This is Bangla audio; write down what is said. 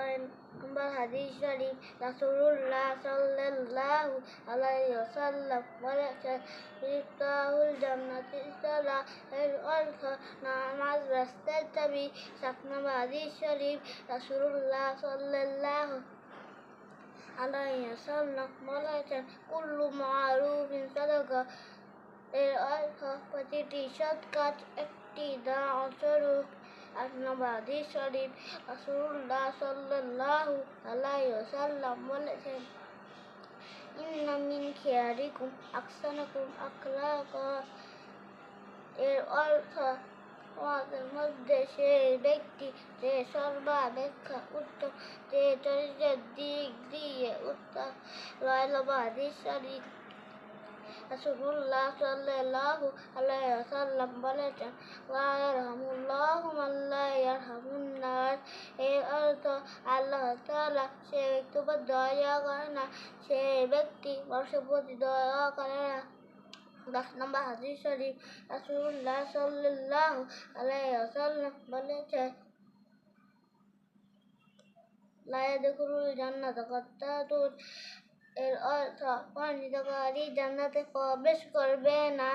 ছয় নম্বর হাদিস শরীফ রাসূলুল্লাহ সাল্লাল্লাহু আলাইহি ওয়াসাল্লাম বলেছেন ইফতাহুল জান্নাতি সালাহ এর অর্থ নামাজ রাস্তার চাবি সাত নম্বর হাদিস শরীফ রাসূলুল্লাহ সাল্লাল্লাহু আলাইহি ওয়াসাল্লাম বলেছেন কুল্লু মারুফিন সাদাকা এর অর্থ প্রতিটি সৎ কাজ একটি দান স্বরূপ আট নম্বর হাদিস শরীফ রাসূলুল্লাহ সাল্লাল্লাহু আলাইহি ওয়াসাল্লাম বলেছেন ইন্না মিন খিয়ারিকুম আকসানাকুম আখলাকা এর অর্থ তোমাদের মধ্যে সেই ব্যক্তি যে সর্বাপেক্ষা উত্তম যে চরিত্রের দিক দিয়ে নয় নম্বর শরীফ রাসূলুল্লাহ সাল্লাল্লাহু আলাইহি ওয়াসাল্লাম বলেছেন লা ইয়ারহামুল্লাহু মান লা ইয়ারহামুন অর্থ আল্লাহ তাআলা সে ব্যক্তির উপর দয়া করে না, সে ব্যক্তি মানুষের প্রতি দয়া করে না। দশ নম্বর হাদিস শরীফ, রাসূলুল্লাহ সাল্লাল্লাহু আলাইহি ওয়াসাল্লাম বলেছেন, লা ইয়াদখুলুল জান্নাতা, কাত্তাতুন এর অর্জিত করি জান্নাতে প্রবেশ করবে না।